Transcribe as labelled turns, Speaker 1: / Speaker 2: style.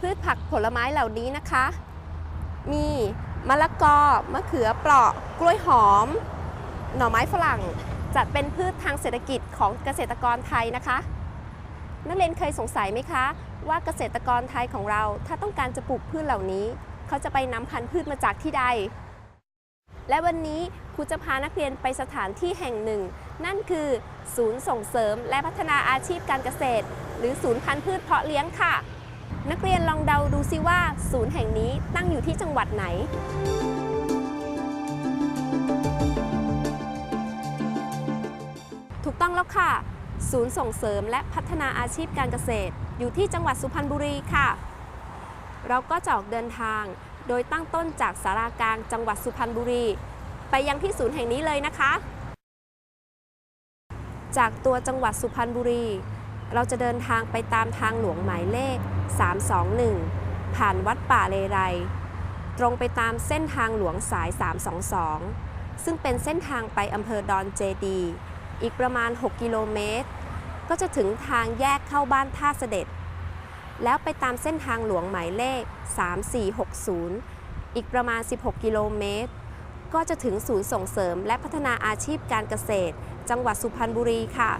Speaker 1: พืชผักผลไม้เหล่านี้นะคะ มีมะละกอ มะเขือเปราะ กล้วยหอม หน่อไม้ฝรั่ง จัดเป็นพืชทางเศรษฐกิจของเกษตรกรไทยนะคะ นักเรียนเคยสงสัยไหมคะ ว่าเกษตรกรไทยของเราถ้าต้องการจะปลูกพืชเหล่านี้ เขาจะไปนำพันธุ์พืชมาจากที่ใด และวันนี้ครูจะพานักเรียนไปสถานที่แห่งหนึ่ง นั่นคือ ศูนย์ส่งเสริมและพัฒนาอาชีพการเกษตร หรือศูนย์พันธุ์พืชเพาะเลี้ยงค่ะ นักเรียนลองเดาดูซิว่าศูนย์แห่งนี้ตั้งอยู่ที่จังหวัดไหน ถูกต้องแล้วค่ะ ศูนย์ส่งเสริมและพัฒนาอาชีพการเกษตร อยู่ที่จังหวัดสุพรรณบุรีค่ะ เราก็จะออกเดินทาง โดยตั้งต้นจากสารากลางจังหวัดสุพรรณบุรี ไปยังที่ศูนย์แห่งนี้เลยนะคะ จากตัวจังหวัดสุพรรณบุรี เราจะเดินทางไปตามทางหลวงหมายเลข 321 ผ่านวัดป่าเลไร ตรงไปตามเส้นทางหลวงสาย 322 ซึ่งเป็นเส้นทางไปอำเภอดอนเจดี อีกประมาณ 6 กิโลเมตร ก็จะถึงทางแยกเข้าบ้านท่าเสด็จ แล้วไปตามเส้นทางหลวงหมายเลข 3460 อีกประมาณ 16 กิโลเมตร ก็จะถึงศูนย์ส่งเสริมและพัฒนาอาชีพการเกษตร จังหวัดสุพรรณบุรีค่ะ